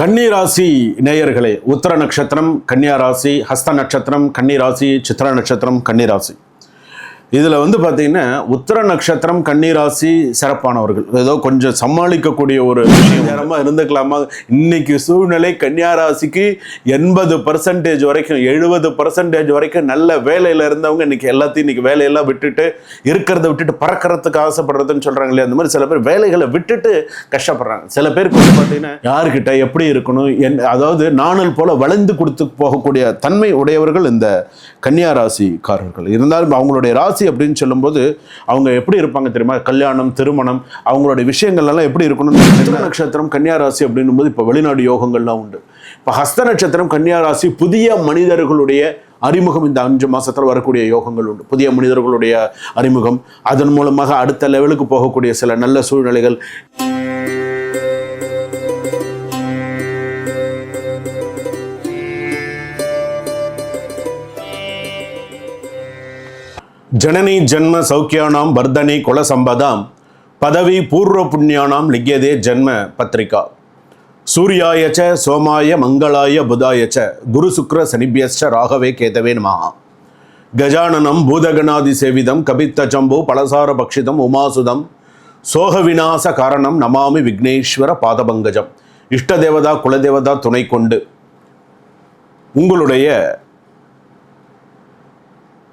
கன்னிராசி நேயர்களே உத்தர நட்சத்திரம் கன்னியா ராசி ஹஸ்த நட்சத்திரம் கன்னிராசி சித்திர நட்சத்திரம் கன்னிராசி. இதில் வந்து பார்த்தீங்கன்னா உத்தர நட்சத்திரம் கன்னிராசி சிறப்பானவர்கள். ஏதோ கொஞ்சம் சமாளிக்கக்கூடிய ஒரு நேரமாக இருந்துக்கலாமா? இன்னைக்கு சூழ்நிலை கன்னியா ராசிக்கு எண்பது பர்சன்டேஜ் வரைக்கும் எழுபது பர்சன்டேஜ் வரைக்கும் நல்ல வேலையில் இருந்தவங்க இன்னைக்கு எல்லாத்தையும் இன்னைக்கு வேலையெல்லாம் விட்டுட்டு இருக்கிறத விட்டுட்டு பறக்கிறதுக்கு ஆசைப்படுறதுன்னு சொல்கிறாங்க இல்லையா? அந்த மாதிரி சில பேர் வேலைகளை விட்டுட்டு கஷ்டப்படுறாங்க. சில பேருக்கு வந்து பார்த்தீங்கன்னா யாருக்கிட்ட எப்படி இருக்கணும்? என் அதாவது நாணல் போல வளைந்து கொடுத்து போகக்கூடிய தன்மை உடையவர்கள் இந்த கன்னியா ராசிக்காரர்கள். இருந்தாலும் அவங்களுடைய ராசி அப்படின்னு சொல்லும்போது அவங்க எப்படி இருப்பாங்க தெரியுமா? கல்யாணம் திருமணம் அவங்களுடைய விஷயங்கள் எல்லாம் எப்படி இருக்கணும் மிதுன நட்சத்திரம் கன்னியா ராசி அப்படின்னும் போது இப்போ வெளிநாடு யோகங்கள்லாம் உண்டு. இப்போ ஹஸ்த நட்சத்திரம் கன்னியா ராசி புதிய மனிதர்களுடைய அறிமுகம் இந்த அஞ்சு மாதத்தில் வரக்கூடிய யோகங்கள் உண்டு. புதிய மனிதர்களுடைய அறிமுகம். அதன் மூலமாக அடுத்த லெவலுக்கு போகக்கூடிய சில நல்ல சூழ்நிலைகள். ஜனனி ஜன்ம சௌக்கியானாம் வர்தனி குல சம்பதாம். பதவி பூர்வ புண்ணியானாம் லிக்கியதே ஜன்ம பத்திரிகா. சூர்யாயச்ச சோமாய மங்களாய புதாய ச குரு சுக்ர சனிபியஸ்ச ராகவே கேதவே நமஹ. கஜானனம் பூதகணாதி சேவிதம் கபித்த ஜம்பு பலசார பக்ஷிதம் உமாசுதம். சோக விநாச காரணம் நமாமி விக்னேஸ்வர பாதபங்கஜம். இஷ்ட தேவதா குலதேவதா துணை கொண்டு. உங்களுடைய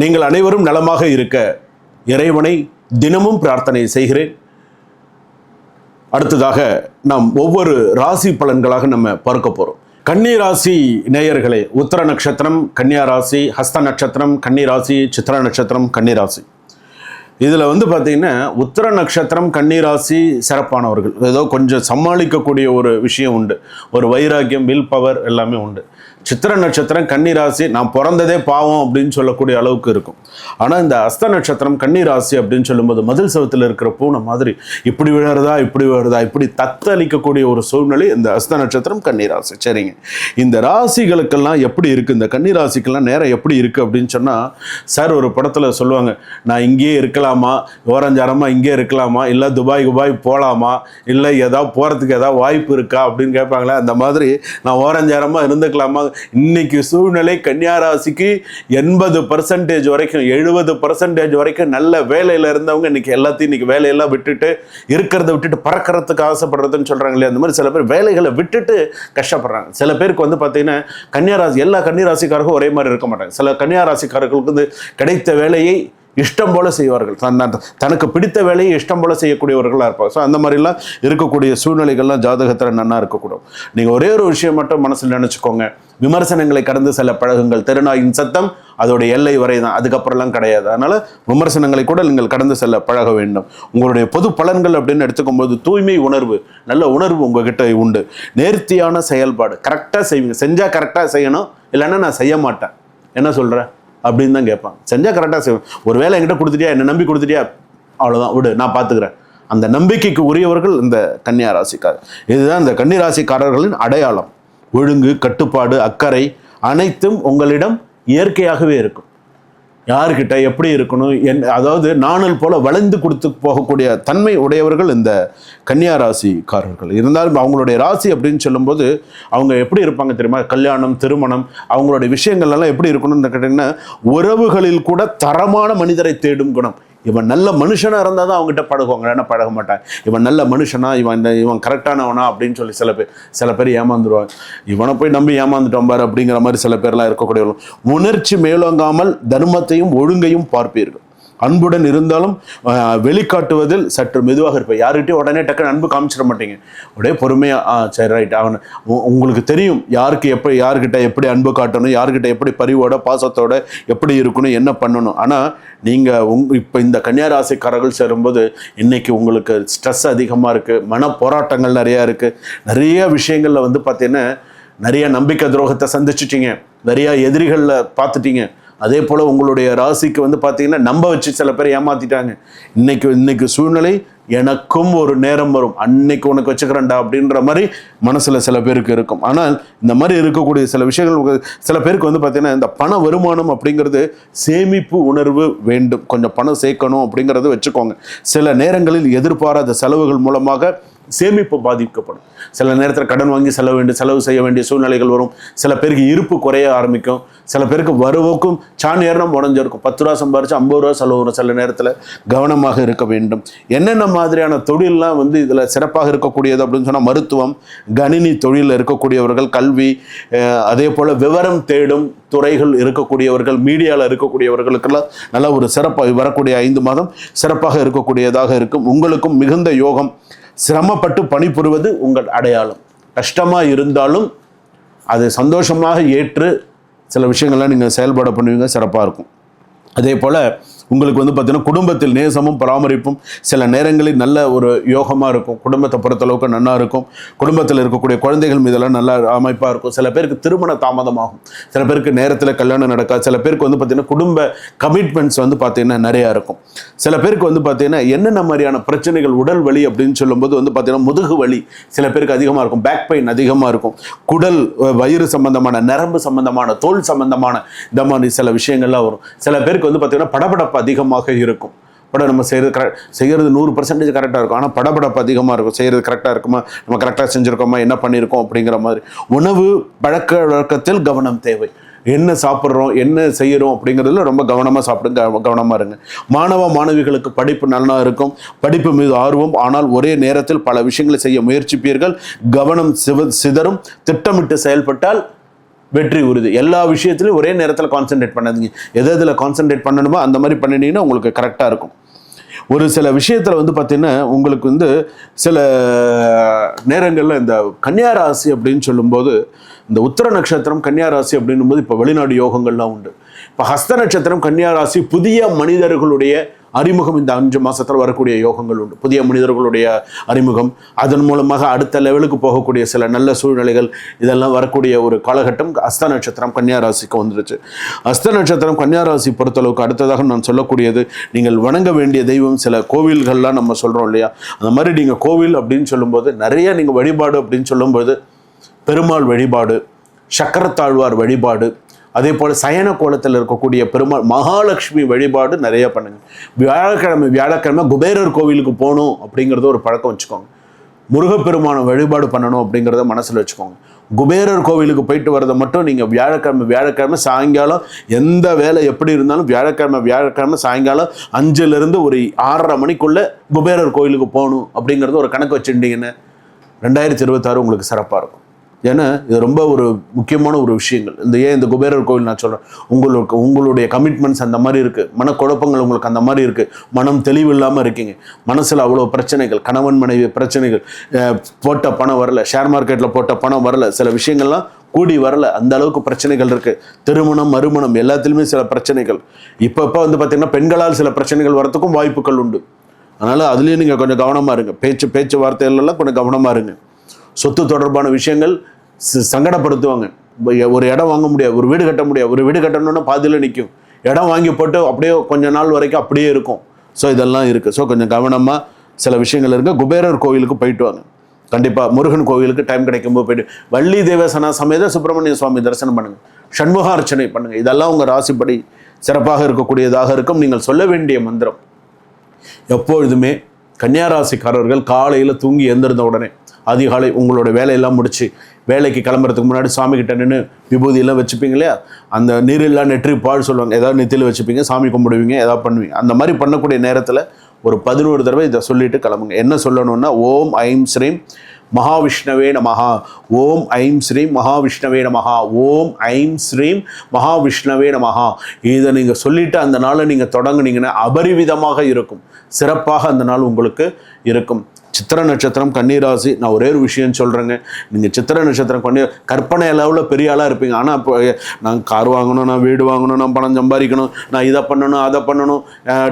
நீங்கள் அனைவரும் நலமாக இருக்க இறைவனை தினமும் பிரார்த்தனை செய்கிறேன். அடுத்ததாக நாம் ஒவ்வொரு ராசி பலன்களாக நம்ம பார்க்க போகிறோம் கன்னி ராசி நேயர்களே உத்தர நட்சத்திரம் கன்னியா ராசி ஹஸ்த நட்சத்திரம் கன்னி ராசி சித்திர நட்சத்திரம் கன்னி ராசி. இதில் வந்து பார்த்தீங்கன்னா உத்தர நட்சத்திரம் கன்னிராசி சிறப்பானவர்கள். ஏதோ கொஞ்சம் சமாளிக்கக்கூடிய ஒரு விஷயம் உண்டு. ஒரு வைராக்கியம் வில் பவர் எல்லாமே உண்டு. சித்திர நட்சத்திரம் கன்னிராசி நான் பிறந்ததே பாவம் அப்படின்னு சொல்லக்கூடிய அளவுக்கு இருக்கும். ஆனால் இந்த அஸ்த நட்சத்திரம் கன்னிராசி அப்படின்னு சொல்லும்போது மதில் சவத்தில் இருக்கிற பூனை மாதிரி இப்படி விழுறதா இப்படி விழுறதா இப்படி தத்தளிக்கக்கூடிய ஒரு சூழ்நிலை இந்த அஸ்த நட்சத்திரம் கன்னிராசி. சரிங்க. இந்த ராசிகளுக்கெல்லாம் எப்படி இருக்குது இந்த கன்னிராசிக்கெல்லாம் நேரம் எப்படி இருக்குது அப்படின்னு சொன்னால் சார் ஒரு படத்தில் சொல்லுவாங்க நான் இங்கேயே இருக்கலாமா? ஓரஞ்சாரமாக இங்கே இருக்கலாமா? இல்லை துபாய் குபாய் போகலாமா இல்லை ஏதாவது போகிறதுக்கு ஏதாவது வாய்ப்பு இருக்கா? அப்படின்னு கேட்பாங்களே அந்த மாதிரி நான் ஓரஞ்சாரமாக இருந்துக்கலாமா? இன்னைக்கு சூழ்நிலை கன்னியா ராசிக்கு எண்பது பர்சன்டேஜ் வரைக்கும் எழுபது பர்சன்டேஜ் வரைக்கும் நல்ல வேலையில் இருந்தவங்க இன்னைக்கு எல்லாத்தையும் இன்னைக்கு வேலையெல்லாம் விட்டுட்டு இருக்கிறத விட்டுட்டு பறக்கிறதுக்கு ஆசைப்படுறதுன்னு சொல்கிறாங்க இல்லையா? அந்த மாதிரி சில பேர் வேலைகளை விட்டுட்டு கஷ்டப்படுறாங்க. சில பேருக்கு வந்து பார்த்தீங்கன்னா கன்னியாராசி எல்லா கன்னிராசிக்காரர்களும் ஒரே மாதிரி இருக்க மாட்டாங்க. சில கன்னியாராசிக்காரர்களுக்கு வந்து கிடைத்த வேலையை இஷ்டம் போல செய்வார்கள். தன் தனக்கு பிடித்த வேலையை இஷ்டம் போல செய்யக்கூடியவர்களாக இருப்பாங்க. ஸோ அந்த மாதிரிலாம் இருக்கக்கூடிய சூழ்நிலைகள்லாம் ஜாதகத்தில் நன்னா இருக்கக்கூடும். நீங்கள் ஒரே ஒரு விஷயம் மட்டும் மனசில் நினச்சிக்கோங்க. விமர்சனங்களை கடந்து செல்ல பழகுங்கள். திருநாயின் சத்தம் அதோட எல்லை வரை தான் அதுக்கப்புறம்லாம் கிடையாது. அதனால் விமர்சனங்களை கூட நீங்கள் கடந்து செல்ல பழக வேண்டும். உங்களுடைய பொது பலன்கள் அப்படின்னு எடுத்துக்கும்போது தூய்மை உணர்வு நல்ல உணர்வு உங்ககிட்ட உண்டு. நேர்த்தியான செயல்பாடு கரெக்டாக செய்வீங்க. செஞ்சால் கரெக்டாக செய்யணும். இல்லைன்னா நான் செய்ய மாட்டேன். என்ன சொல்கிறேன் அப்படின்னு தான் கேட்பான். செஞ்சால் கரெக்டாக செய்வேன். ஒரு வேலை என்கிட்ட கொடுத்துட்டியா? என்னை நம்பி கொடுத்துட்டியா? அவ்வளோதான் விடு நான் பார்த்துக்கிறேன் அந்த நம்பிக்கைக்கு உரியவர்கள் இந்த கன்னியா ராசிக்காரர் இதுதான் இந்த கன்னி ராசிக்காரர்களின் அடையாளம். ஒழுங்கு கட்டுப்பாடு அக்கறை அனைத்தும் உங்களிடம் இயற்கையாகவே இருக்கும். யார்கிட்ட எப்படி இருக்கணும்? என் அதாவது நாணல் போல வளைந்து கொடுத்து போகக்கூடிய தன்மை உடையவர்கள் இந்த கன்னியா ராசிக்காரர்கள். இருந்தாலும் அவங்களுடைய ராசி அப்படின்னு சொல்லும்போது அவங்க எப்படி இருப்பாங்க தெரியுமா? கல்யாணம் திருமணம் அவங்களுடைய விஷயங்கள் எல்லாம் எப்படி இருக்கணும்னு கேட்டிங்கன்னா உறவுகளில் கூட தரமான மனிதரை தேடும் குணம். இவன் நல்ல மனுஷனாக இருந்தால் தான் அவங்ககிட்ட பழகுவாங்க. ஏன்னா பழக மாட்டாங்க. இவன் நல்ல மனுஷனா இவன் இந்த இவன் கரெக்டானவனா அப்படின்னு சொல்லி சில பேர் சில பேர் ஏமாந்துருவாங்க. இவனை போய் நம்பி ஏமாந்துட்டோம் பாரு அப்படிங்கிற மாதிரி சில பேர்லாம் இருக்கக்கூடியவர்கள். உணர்ச்சி மேலோங்காமல் தர்மத்தையும் ஒழுங்கையும் பார்ப்பீர்கள். அன்புடன் இருந்தாலும் வெளிக்காட்டுவதில் சற்று மெதுவாக இருப்பேன். யார்கிட்டயும் உடனே டக்குன்னு அன்பு காமிச்சிட மாட்டீங்க. அப்படியே பொறுமையாக ஆ சரி ரைட் அவன் உ- உங்களுக்கு தெரியும் யாருக்கு எப்படி யார்கிட்ட எப்படி அன்பு காட்டணும் யார்கிட்ட எப்படி பரிவோட பாசத்தோட எப்படி இருக்கணும் என்ன பண்ணணும். ஆனால் நீங்கள் உங் இப்போ இந்த கன்னியாராசிக்காரர்கள் சேரும்போது இன்றைக்கி உங்களுக்கு ஸ்ட்ரெஸ் அதிகமாக இருக்குது மன போராட்டங்கள் நிறையா இருக்குது நிறைய விஷயங்களில் வந்து பார்த்திங்கன்னா நிறைய நம்பிக்கை துரோகத்தை சந்திச்சிட்டிங்க. நிறையா எதிரிகளில் பார்த்துட்டீங்க அதே போல் உங்களுடைய ராசிக்கு வந்து பார்த்தீங்கன்னா நம்ப வச்சு சில பேர் ஏமாத்திட்டாங்க. இன்னைக்கு இன்னைக்கு சூழ்நிலை எனக்கும் ஒரு நேரம் வரும். அன்னைக்கு உனக்கு வச்சுக்கிறேன்டா அப்படின்ற மாதிரி மனசில் சில பேருக்கு இருக்கும். ஆனால் இந்த மாதிரி இருக்கக்கூடிய சில விஷயங்கள் சில பேருக்கு வந்து பார்த்திங்கன்னா இந்த பண வருமானம் அப்படிங்கிறது சேமிப்பு உணர்வு வேண்டும். கொஞ்சம் பணம் சேர்க்கணும் அப்படிங்கிறத வச்சுக்கோங்க. சில நேரங்களில் எதிர்பாராத செலவுகள் மூலமாக சேமிப்பு பாதிக்கப்படும். சில நேரத்தில் கடன் வாங்கி செலவு வேண்டிய செலவு செய்ய வேண்டிய சூழ்நிலைகள் வரும். சில பேருக்கு இருப்பு குறைய ஆரம்பிக்கும். சில பேருக்கு வருவோக்கும் சாண் உடஞ்சிருக்கும். பத்து ரூபா சம்பாரிச்சு ஐம்பது ரூபா செலவு வரும். சில நேரத்தில் கவனமாக இருக்க வேண்டும். என்னென்ன மாதிரியான தொழிலெலாம் வந்து இதில் சிறப்பாக இருக்கக்கூடியது அப்படின்னு சொன்னால் மருத்துவம் கணினி தொழிலில் இருக்கக்கூடியவர்கள் கல்வி அதே போல் விவரம் தேடும் துறைகள் இருக்கக்கூடியவர்கள் மீடியாவில் இருக்கக்கூடியவர்களுக்கெல்லாம் நல்ல ஒரு சிறப்பாக வரக்கூடிய ஐந்து மாதம் சிறப்பாக இருக்கக்கூடியதாக இருக்கும். உங்களுக்கும் மிகுந்த யோகம் சிரமப்பட்டு பணிபுரிவது உங்கள் அடையாளம். கஷ்டமாக இருந்தாலும் அதை சந்தோஷமாக ஏற்று சில விஷயங்கள்லாம் நீங்கள் செயல்பட பண்ணுவீங்க சிறப்பாக இருக்கும். அதே போல் உங்களுக்கு வந்து பார்த்தீங்கன்னா குடும்பத்தில் நேசமும் பராமரிப்பும் சில நேரங்களில் நல்ல ஒரு யோகமாக இருக்கும். குடும்பத்தை பொறுத்தளவுக்கு நல்லா இருக்கும். குடும்பத்தில் இருக்கக்கூடிய குழந்தைகள் மீதெல்லாம் நல்ல அமைப்பாக இருக்கும். சில பேருக்கு திருமண தாமதமாகும். சில பேருக்கு நேரத்தில் கல்யாணம் நடக்காது. சில பேருக்கு வந்து பார்த்தீங்கன்னா குடும்ப கமிட்மெண்ட்ஸ் வந்து பார்த்தீங்கன்னா நிறையா இருக்கும். சில பேருக்கு வந்து பார்த்தீங்கன்னா என்னென்ன மாதிரியான பிரச்சனைகள் உடல் வலி அப்படின்னு சொல்லும்போது வந்து பார்த்தீங்கன்னா முதுகு வலி சில பேருக்கு அதிகமாக இருக்கும். பேக் பெயின் அதிகமாக இருக்கும். குடல் வயிறு சம்பந்தமான நரம்பு சம்பந்தமான தோல் சம்பந்தமான இந்த மாதிரி சில விஷயங்கள்லாம் வரும். சில பேருக்கு வந்து பார்த்தீங்கன்னா படபடப்பு அதிகமாக இருக்கும். படம் நம்ம செய்கிறது கரெக்ட் செய்கிறது நூறு பர்சன்டேஜ் கரெக்டாக இருக்கும். ஆனால் படபடப்பு அதிகமாக இருக்கும். செய்கிறது கரெக்டாக இருக்குமா? நம்ம கரெக்டாக செஞ்சுருக்கோமா? என்ன பண்ணியிருக்கோம் அப்படிங்கிற மாதிரி. உணவு பழக்க வழக்கத்தில் கவனம் தேவை. என்ன சாப்பிட்றோம்? என்ன செய்கிறோம் அப்படிங்கிறதுல ரொம்ப கவனமாக சாப்பிடுங்க. கவனமாக இருங்க. மாணவ மாணவிகளுக்கு படிப்பு நல்லா இருக்கும். படிப்பு மீது ஆர்வம். ஆனால் ஒரே நேரத்தில் பல விஷயங்களை செய்ய முயற்சிப்பீர்கள். கவனம் சிவ சிதறும். திட்டமிட்டு செயல்பட்டால் வெற்றி உறுதி. எல்லா விஷயத்துலையும் ஒரே நேரத்தில் கான்சென்ட்ரேட் பண்ணாதீங்க. எது எதில் கான்சென்ட்ரேட் பண்ணணுமோ அந்த மாதிரி பண்ணினீங்கன்னா உங்களுக்கு கரெக்டாக இருக்கும். ஒரு சில விஷயத்தில் வந்து பார்த்தீங்கன்னா உங்களுக்கு வந்து சில நேரங்களில் இந்த கன்னியாராசி அப்படின்னு சொல்லும்போது இந்த உத்தர நட்சத்திரம் கன்னியாராசி அப்படின்னும் போது இப்போ வெளிநாடு யோகங்கள்லாம் உண்டு. இப்போ ஹஸ்த நட்சத்திரம் கன்னியாராசி புதிய மனிதர்களுடைய அறிமுகம் இந்த அஞ்சு மாதத்தில் வரக்கூடிய யோகங்கள் உண்டு. புதிய மனிதர்களுடைய அறிமுகம். அதன் மூலமாக அடுத்த லெவலுக்கு போகக்கூடிய சில நல்ல சூழ்நிலைகள் இதெல்லாம் வரக்கூடிய ஒரு காலகட்டம் அஸ்த நட்சத்திரம் கன்னியாராசிக்கு வந்துருச்சு. அஸ்த நட்சத்திரம் கன்னியாராசி பொறுத்தளவுக்கு அடுத்ததாக நான் சொல்லக்கூடியது நீங்கள் வணங்க வேண்டிய தெய்வம் சில கோவில்கள்லாம் நம்ம சொல்கிறோம் இல்லையா? அந்த மாதிரி நீங்கள் கோவில் அப்படின்னு சொல்லும்போது நிறைய நீங்கள் வழிபாடு அப்படின்னு சொல்லும்போது பெருமாள் வழிபாடு சக்கரத்தாழ்வார் வழிபாடு அதே போல் சயன கோலத்தில் இருக்கக்கூடிய பெருமாள் மகாலட்சுமி வழிபாடு நிறைய பண்ணுங்க. வியாழக்கிழமை வியாழக்கிழமை குபேரர் கோவிலுக்கு போகணும் அப்படிங்கிறத ஒரு பழக்கம் வச்சுக்கோங்க. முருகப்பெருமான வழிபாடு பண்ணணும் அப்படிங்கிறத மனசில் வச்சுக்கோங்க. குபேரர் கோவிலுக்கு போயிட்டு வரதை மட்டும் நீங்கள் வியாழக்கிழமை வியாழக்கிழமை சாயங்காலம் எந்த வேலை எப்படி இருந்தாலும் வியாழக்கிழமை வியாழக்கிழமை சாயங்காலம் அஞ்சுலேருந்து ஒரு ஆறரை மணிக்குள்ளே குபேரர் கோவிலுக்கு போகணும் அப்படிங்கிறத ஒரு கணக்கு வச்சுருந்தீங்கன்னு ரெண்டாயிரத்தி இருபத்தாறு உங்களுக்கு சிறப்பாக இருக்கும். ஏன்னா இது ரொம்ப ஒரு முக்கியமான ஒரு விஷயங்கள். இந்த ஏன் இந்த குபேரர் கோவில் நான் சொல்கிறேன் உங்களுக்கு உங்களுடைய கமிட்மெண்ட்ஸ் அந்த மாதிரி இருக்குது மனக்குழப்பங்கள் உங்களுக்கு அந்த மாதிரி இருக்குது மனம் தெளிவு இல்லாமல் இருக்கீங்க. மனசில் அவ்வளோ பிரச்சனைகள் கணவன் மனைவி பிரச்சனைகள் போட்ட பணம் வரல ஷேர் மார்க்கெட்டில் போட்ட பணம் வரல சில விஷயங்கள்லாம் கூடி வரல. அந்த அளவுக்கு பிரச்சனைகள் இருக்குது திருமணம் மறுமணம் எல்லாத்துலேயுமே சில பிரச்சனைகள். இப்போ இப்போ வந்து பார்த்தீங்கன்னா பெண்களால் சில பிரச்சனைகள் வரத்துக்கும் வாய்ப்புகள் உண்டு. அதனால் அதுலேயும் நீங்கள் கொஞ்சம் கவனமாக இருங்க. பேச்சு பேச்சு வார்த்தைகள்லாம் கொஞ்சம் கவனமாக இருங்க. சொத்து தொடர்பான விஷயங்கள் சங்கடப்படுத்துவாங்க. ஒரு இடம் வாங்க முடியாது ஒரு வீடு கட்ட முடியாது. ஒரு வீடு கட்டணும்னா பாதியில் நிற்கும் இடம் வாங்கி போட்டு அப்படியே கொஞ்ச நாள் வரைக்கும் அப்படியே இருக்கும். ஸோ இதெல்லாம் இருக்குது ஸோ கொஞ்சம் கவனமாக சில விஷயங்கள் இருக்கு. குபேரர் கோவிலுக்கு போயிட்டு வாங்க. கண்டிப்பாக முருகன் கோவிலுக்கு டைம் கிடைக்கும்போது போயிட்டு வள்ளி தேவசனா சமேத சுப்பிரமணிய சுவாமி தரிசனம் பண்ணுங்கள் சண்முகார்ச்சனை அர்ச்சனை இதெல்லாம் உங்கள் ராசிப்படி சிறப்பாக இருக்கக்கூடியதாக இருக்கும். நீங்கள் சொல்ல வேண்டிய மந்திரம் எப்பொழுதுமே கன்னியாராசிக்காரர்கள் காலையில் தூங்கி எழுந்திருந்த உடனே அதிகாலை உங்களோட வேலையெல்லாம் முடிச்சு வேலைக்கு கிளம்புறதுக்கு முன்னாடி சாமி கிட்ட நின்று விபூதியெல்லாம் வச்சுப்பீங்க இல்லையா? அந்த நீரெல்லாம் நெற்றி பால் சொல்லுவாங்க. ஏதாவது நெத்தியில் வச்சுப்பீங்க சாமி கும்பிடுவீங்க ஏதாவது பண்ணுவீங்க. அந்த மாதிரி பண்ணக்கூடிய நேரத்தில் ஒரு பதினோரு தடவை இதை சொல்லிட்டு கிளம்புங்க. என்ன சொல்லணும்னா ஓம் ஐம் ஸ்ரீம் மகாவிஷ்ணவே நமஹா. ஓம் ஐம் ஸ்ரீம் மகாவிஷ்ணவே நமஹா. ஓம் ஐம் ஸ்ரீம் மகாவிஷ்ணவே நமஹா. இதை நீங்கள் சொல்லிவிட்டு அந்த நாளை நீங்கள் தொடங்குனீங்கன்னா அபரிவிதமாக இருக்கும். சிறப்பாக அந்த நாள் உங்களுக்கு இருக்கும். சித்திர நட்சத்திரம் கன்னிராசி நான் ஒரே ஒரு விஷயம் சொல்கிறேங்க நீங்கள் சித்திர நட்சத்திரம் பண்ணி கற்பனை அளவில் பெரிய ஆளாக இருப்பீங்க. ஆனால் இப்போ நான் கார் வாங்கணும் நான் வீடு வாங்கணும் நான் பணம் சம்பாதிக்கணும் நான் இதை பண்ணணும் அதை பண்ணணும்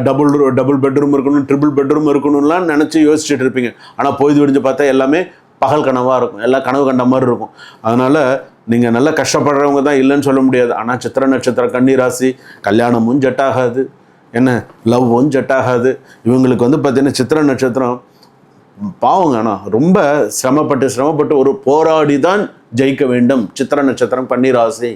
டபுள் டபுள் பெட்ரூம் இருக்கணும் ட்ரிபிள் பெட்ரூம் இருக்கணும்லாம் நினச்சி யோசிச்சுட்டு இருப்பீங்க. ஆனால் பொய்து விடிஞ்சு பார்த்தா எல்லாமே பகல் கனவாக இருக்கும். எல்லாம் கனவு கண்ட மாதிரி இருக்கும். அதனால் நீங்கள் நல்லா கஷ்டப்படுறவங்க தான் இல்லைன்னு சொல்ல முடியாது. ஆனால் சித்திர நட்சத்திரம் கன்னிராசி கல்யாணமும் ஜெட் ஆகாது என்ன? லவ்வும் ஜெட் ஆகாது இவங்களுக்கு வந்து பார்த்திங்கன்னா சித்திர நட்சத்திரம் பாவங்க ஆனால் ரொம்ப சிரமப்பட்டு சிரமப்பட்டு ஒரு போராடி தான் ஜெயிக்க வேண்டும். சித்திர நட்சத்திரம் பன்னீராசி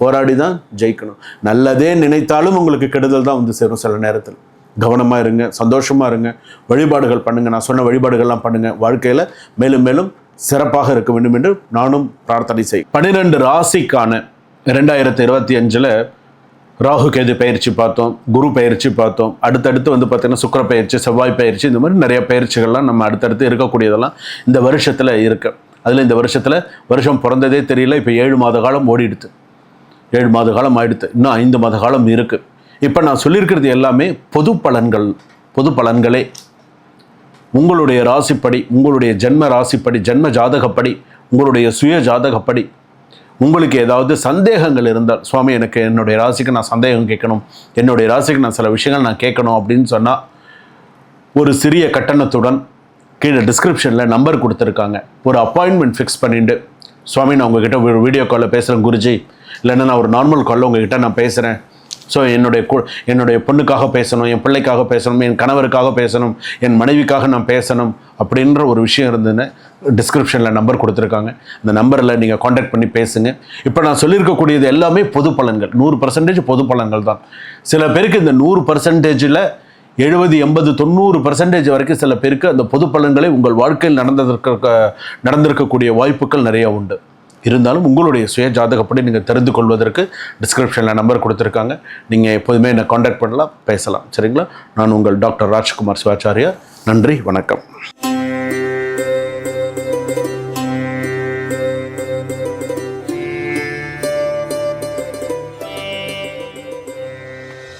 போராடி தான் ஜெயிக்கணும். நல்லதே நினைத்தாலும் உங்களுக்கு கெடுதல் தான் வந்து சேரும் சில நேரத்தில். கவனமாக இருங்க சந்தோஷமாக இருங்க. வழிபாடுகள் பண்ணுங்கள் நான் சொன்ன வழிபாடுகள்லாம் பண்ணுங்கள் வாழ்க்கையில் மேலும் மேலும் சிறப்பாக இருக்க வேண்டும் என்று நானும் பிரார்த்தனை செய் பன்னிரெண்டு ராசிக்கான ரெண்டாயிரத்தி இருபத்தி அஞ்சில் ராகு கேது பயிற்சி பார்த்தோம் குரு பயிற்சி பார்த்தோம். அடுத்தடுத்து வந்து பார்த்தீங்கன்னா சுக்கர பயிற்சி செவ்வாய் பயிற்சி இந்த மாதிரி நிறைய பயிற்சிகள்லாம் நம்ம அடுத்தடுத்து இருக்கக்கூடியதெல்லாம் இந்த வருஷத்தில் இருக்கு. அதில் இந்த வருஷத்தில் வருஷம் பிறந்ததே தெரியல இப்போ ஏழு மாத காலம் ஓடிடுது ஏழு மாத காலம் ஆயிடுத்து. இன்னும் ஐந்து மாத காலம் இருக்குது இப்போ நான் சொல்லியிருக்கிறது எல்லாமே பொது பலன்கள் பொது பலன்களே. உங்களுடைய ராசிப்படி உங்களுடைய ஜென்ம ராசிப்படி ஜென்ம ஜாதகப்படி உங்களுடைய சுய ஜாதகப்படி உங்களுக்கு ஏதாவது சந்தேகங்கள் இருந்தால் சுவாமி எனக்கு என்னுடைய ராசிக்கு நான் சந்தேகம் கேட்கணும். என்னுடைய ராசிக்கு நான் சில விஷயங்கள் நான் கேட்கணும் அப்படின்னு சொன்னால் ஒரு சிறிய கட்டணத்துடன் கீழே டிஸ்கிரிப்ஷனில் நம்பர் கொடுத்துருக்காங்க. ஒரு அப்பாயின்மெண்ட் ஃபிக்ஸ் பண்ணிட்டு சுவாமி நான் உங்ககிட்ட ஒரு வீடியோ காலில் பேசுகிறேன் குருஜி. இல்லைன்னா நான் ஒரு நார்மல் காலில் உங்ககிட்ட நான் பேசுகிறேன் ஸோ என்னுடைய கு என்னுடைய பொண்ணுக்காக பேசணும் என் பிள்ளைக்காக பேசணும் என் கணவருக்காக பேசணும் என் மனைவிக்காக நான் பேசணும் அப்படின்ற ஒரு விஷயம் இருந்ததுன்னு டிஸ்கிரிப்ஷனில் நம்பர் கொடுத்துருக்காங்க. அந்த நம்பரில் நீங்கள் காண்டாக்ட் பண்ணி பேசுங்க. இப்போ நான் சொல்லியிருக்கக்கூடியது எல்லாமே பொது பலன்கள். நூறு பர்சன்டேஜ் பொது பலன்கள் தான். சில பேருக்கு இந்த நூறு பர்சன்டேஜில் எழுபது எண்பது தொண்ணூறு பர்சன்டேஜ் வரைக்கும் சில பேருக்கு அந்த பொது பலன்களை உங்கள் வாழ்க்கையில் நடந்ததற்கு நடந்திருக்கக்கூடிய வாய்ப்புகள் நிறைய உண்டு. இருந்தாலும் உங்களுடைய சுய ஜாதகப்படி நீங்கள் தெரிந்து கொள்வதற்கு டிஸ்கிரிப்ஷனில் நம்பர் கொடுத்துருக்காங்க. நீங்கள் எப்போதுமே என்னை காண்டாக்ட் பண்ணலாம் பேசலாம். சரிங்களா? நான் உங்கள் டாக்டர் ராஜ்குமார் சிவாச்சாரியா. நன்றி வணக்கம்.